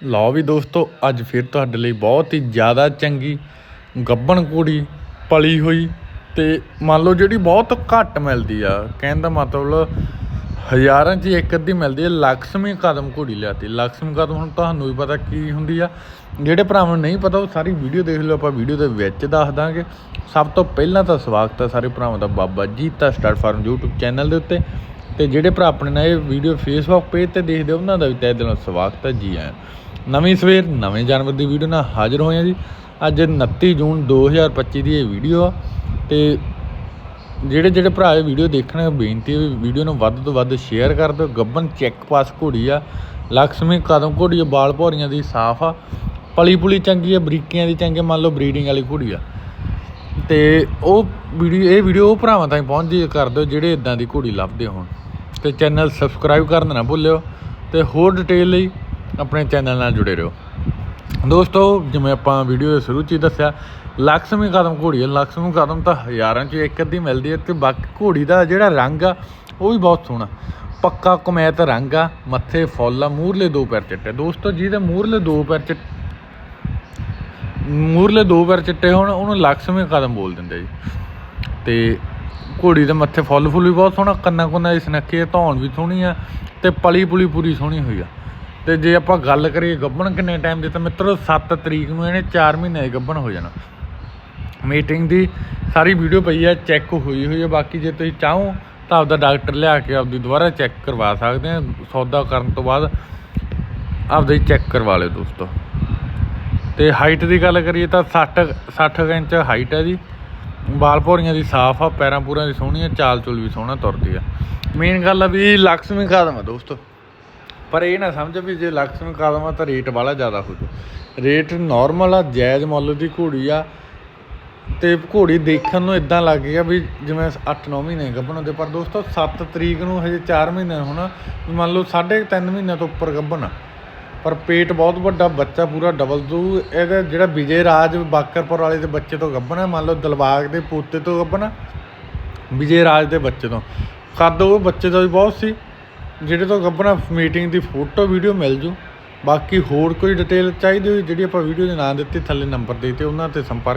ਲਓ ਵੀ ਦੋਸਤੋ, ਅੱਜ ਫਿਰ ਤੁਹਾਡੇ ਲਈ ਬਹੁਤ ਹੀ ਜ਼ਿਆਦਾ ਚੰਗੀ ਗੱਬਣ ਕੁੜੀ ਪਲੀ ਹੋਈ ਤੇ ਮੰਨ ਲਓ ਜਿਹੜੀ ਬਹੁਤ ਘੱਟ ਮਿਲਦੀ ਆ, ਕਹਿਣ ਦਾ ਮਤਲਬ ਹਜ਼ਾਰਾਂ 'ਚ ਇੱਕ ਅੱਧੀ ਮਿਲਦੀ ਹੈ ਲਕਸਮੀ ਕਦਮ ਘੋੜੀ ਲਿਆਤੀ। ਲਕਸਮੀ ਕਦਮ ਹੁਣ ਤੁਹਾਨੂੰ ਵੀ ਪਤਾ ਕੀ ਹੁੰਦੀ ਆ, ਜਿਹੜੇ ਭਰਾਵਾਂ ਨੂੰ ਨਹੀਂ ਪਤਾ, ਉਹ ਸਾਰੀ ਵੀਡੀਓ ਦੇਖ ਲਓ, ਆਪਾਂ ਵੀਡੀਓ ਦੇ ਵਿੱਚ ਦੱਸ ਦਾਂਗੇ। ਸਭ ਤੋਂ ਪਹਿਲਾਂ ਤਾਂ ਸਵਾਗਤ ਹੈ ਸਾਰੇ ਭਰਾਵਾਂ ਦਾ Baba Jita star farm YouTube channel ਦੇ ਉੱਤੇ। ਤੇ ਜਿਹੜੇ ਭਰਾ ਆਪਣੇ ਨਾਲ ਇਹ ਵੀਡੀਓ ਫੇਸਬੁੱਕ ਪੇਜ ਤੇ ਦੇਖਦੇ ਉਹਨਾਂ ਦਾ ਵੀ ਤਹਿ ਦਿਲੋਂ ਸਵਾਗਤ ਹੈ ਜੀ ਆਇਆਂ ਨਵੀਂ ਸਵੇਰ, ਨਵੇਂ ਜਾਨਵਰ ਦੀ ਵੀਡੀਓ ਨਾਲ ਹਾਜ਼ਰ ਹੋਏ ਹਾਂ ਜੀ। ਅੱਜ 29 ਜੂਨ 2025 ਦੀ ਇਹ ਵੀਡੀਓ ਆ ਤੇ ਜਿਹੜੇ ਜਿਹੜੇ ਭਰਾ ਇਹ ਵੀਡੀਓ ਦੇਖਣ, ਬੇਨਤੀ ਹੈ ਵੀਡੀਓ ਨੂੰ ਵੱਧ ਤੋਂ ਵੱਧ ਸ਼ੇਅਰ ਕਰ ਦਿਓ। ਗੱਬਨ ਚੈੱਕ ਪਾਸ ਘੋੜੀ ਆ। ਲక్ష్ਮੀ ਕਦਮ ਘੋੜੀ ਬਾਲ ਭੌਰੀਆਂ ਦੀ ਸਾਫ਼ ਆ। ਪਲੀ ਪੁਲੀ ਚੰਗੀ ਆ, ਬਰੀਕੀਆਂ ਦੀ ਚੰਗੇ ਮੰਨ ਲਓ ਬਰੀਡਿੰਗ ਵਾਲੀ ਘੋੜੀ ਆ। ਤੇ ਉਹ ਵੀਡੀਓ, ਇਹ ਵੀਡੀਓ ਉਹ ਭਰਾਵਾਂ ਤਾਈਂ ਪਹੁੰਚਦੀ ਕਰ ਦਿਓ ਜਿਹੜੇ ਇਦਾਂ ਦੀ ਘੋੜੀ ਲੱਭਦੇ ਹੋਣ। ਤੇ ਚੈਨਲ ਸਬਸਕ੍ਰਾਈਬ ਕਰਨ ਨਾ ਭੁੱਲਿਓ। ਤੇ ਹੋਰ ਡਿਟੇਲ ਲਈ ਆਪਣੇ ਚੈਨਲ ਨਾਲ ਜੁੜੇ ਰਹੋ। ਦੋਸਤੋ, ਜਿਵੇਂ ਆਪਾਂ ਵੀਡੀਓ ਦੇ ਸ਼ੁਰੂ 'ਚ ਹੀ ਦੱਸਿਆ, ਲਕਸ਼ਮੀ ਕਦਮ ਘੋੜੀ ਹੈ। ਲਕਸ਼ਮੀ ਕਦਮ ਤਾਂ ਹਜ਼ਾਰਾਂ 'ਚ ਇੱਕ ਅੱਧੀ ਮਿਲਦੀ ਹੈ ਤੇ ਬਾਕੀ ਘੋੜੀ ਦਾ ਜਿਹੜਾ ਰੰਗ ਆ, ਉਹ ਵੀ ਬਹੁਤ ਸੋਹਣਾ। ਪੱਕਾ ਕੁਮੈਤ ਰੰਗ ਆ, ਮੱਥੇ ਫੁੱਲ ਆ ਮੂਰਲੇ ਦੋ ਪੈਰ ਚਿੱਟੇ। ਦੋਸਤੋ, ਜਿਹਦੇ ਮੂਰਲੇ ਦੋ ਪੈਰ ਚਿੱਟੇ ਮੂਰਲੇ ਦੋ ਪੈਰ ਚਿੱਟੇ ਹੋਣ, ਉਹਨੂੰ ਲਕਸ਼ਮੀ ਕਦਮ ਬੋਲ ਦਿੰਦੇ ਜੀ। ਤੇ ਘੋੜੀ ਦੇ ਮੱਥੇ ਫੁੱਲ ਫੁੱਲ ਵੀ ਬਹੁਤ ਸੋਹਣਾ ਕੰਨਾਂ ਕੋਨਾ ਇਸ ਨੱਕੇ ਧੌਣ ਵੀ ਸੋਹਣੀ ਆ ਤੇ ਪਲੀ ਪੁਲੀ ਪੂਰੀ ਸੋਹਣੀ ਹੋਈ ਆ। ਤੇ ਜੇ ਆਪਾਂ ਗੱਲ ਕਰੀਏ ਗੱਭਣ ਕਿੰਨੇ ਟਾਈਮ ਦੀ, ਤਾਂ ਮਿੱਤਰੋ 7 ਤਰੀਕ ਨੂੰ ਇਹਨੇ 4 ਮਹੀਨੇ ਦੇ ਗੱਭਣ ਹੋ ਜਾਣਾ। ਮੀਟਿੰਗ ਦੀ ਸਾਰੀ ਵੀਡੀਓ ਪਈ ਹੈ ਚੈੱਕ ਹੋਈ ਹੋਈ ਹੈ ਬਾਕੀ ਜੇ ਤੁਸੀਂ ਚਾਹੋ ਤਾਂ ਆਪਦਾ ਡਾਕਟਰ ਲਿਆ ਕੇ ਆਪਦੀ ਦੁਬਾਰਾ ਚੈੱਕ ਕਰਵਾ ਸਕਦੇ ਆ। ਸੌਦਾ ਕਰਨ ਤੋਂ ਬਾਅਦ ਆਪਦਾ ਹੀ ਚੈੱਕ ਕਰਵਾ ਲਿਓ ਦੋਸਤੋ। ਤੇ ਹਾਈਟ ਦੀ ਗੱਲ ਕਰੀਏ ਤਾਂ 60 60 ਇੰਚ ਹਾਈਟ ਹੈ ਜੀ। ਬਾਲ ਭੋਰੀਆਂ ਦੀ ਸਾਫ਼ ਆ, ਪੈਰਾਂ ਪੂਰਾਂ ਦੀ ਸੋਹਣੀ ਆ, ਚਾਲ ਚੁਲ ਵੀ ਸੋਹਣਾ ਤੁਰਦੀ ਆ। ਮੇਨ ਗੱਲ ਆ ਵੀ ਲక్ష్ਮੀ ਕਦਮ ਆ ਦੋਸਤੋ। ਪਰ ਇਹ ਨਾ ਸਮਝ ਵੀ ਜੇ ਲక్ష్ਮੀ ਕਦਮ ਆ ਤਾਂ ਰੇਟ ਵਾਲਾ ਜ਼ਿਆਦਾ ਹੋ ਜੂ ਰੇਟ ਨਾਰਮਲ ਆ, ਜਾਇਜ਼ ਮੁੱਲ ਦੀ ਘੋੜੀ ਆ। ਤੇ ਘੋੜੀ ਦੇਖਣ ਨੂੰ ਇਦਾਂ ਲੱਗ ਗਿਆ ਵੀ ਜਿਵੇਂ 8-9 ਮਹੀਨੇ ਗੱਭਣ ਹੁੰਦੇ, ਪਰ ਦੋਸਤੋ 7 ਤਰੀਕ ਨੂੰ ਹਜੇ 4 ਮਹੀਨੇ ਹੋਣਾ, ਵੀ ਮੰਨ ਲਓ 3.5 ਮਹੀਨਿਆਂ ਤੋਂ ਉੱਪਰ ਗੱਭਣ ਆ। ਪਰ ਪੇਟ ਬਹੁਤ ਵੱਡਾ, ਬੱਚਾ ਪੂਰਾ ਡਬਲ ਦੂ, ਇਹਦਾ ਜਿਹੜਾ ਵਿਜੇ ਰਾਜ ਬਾਕਰਪੁਰ ਵਾਲੇ ਦੇ ਬੱਚੇ ਤੋਂ ਗੱਭਣ ਆ, ਮੰਨ ਲਓ ਦਿਲਬਾਗ ਦੇ ਪੋਤੇ ਤੋਂ ਗੱਭਣ ਆ, ਵਿਜੇ ਰਾਜ ਦੇ ਬੱਚੇ ਤੋਂ। ਕੱਦ ਉਹ ਬੱਚੇ ਦਾ ਵੀ ਬਹੁਤ ਸੀ ਜਿਹੜੇ ਤੋਂ ਗੱਭਣਾ ਮੀਟਿੰਗ ਦੀ ਫੋਟੋ ਵੀਡੀਓ ਮਿਲ ਜੂ, ਬਾਕੀ ਹੋਰ ਕੋਈ ਡਿਟੇਲ ਚਾਹੀਦੀ ਹੋਈ ਜਿਹੜੀ ਆਪਾਂ ਵੀਡੀਓ ਦੇ ਨਾਂ ਦਿੱਤੀ ਥੱਲੇ ਨੰਬਰ ਦੇ ਤੇ ਉਹਨਾਂ ਤੇ ਸੰਪਰਕ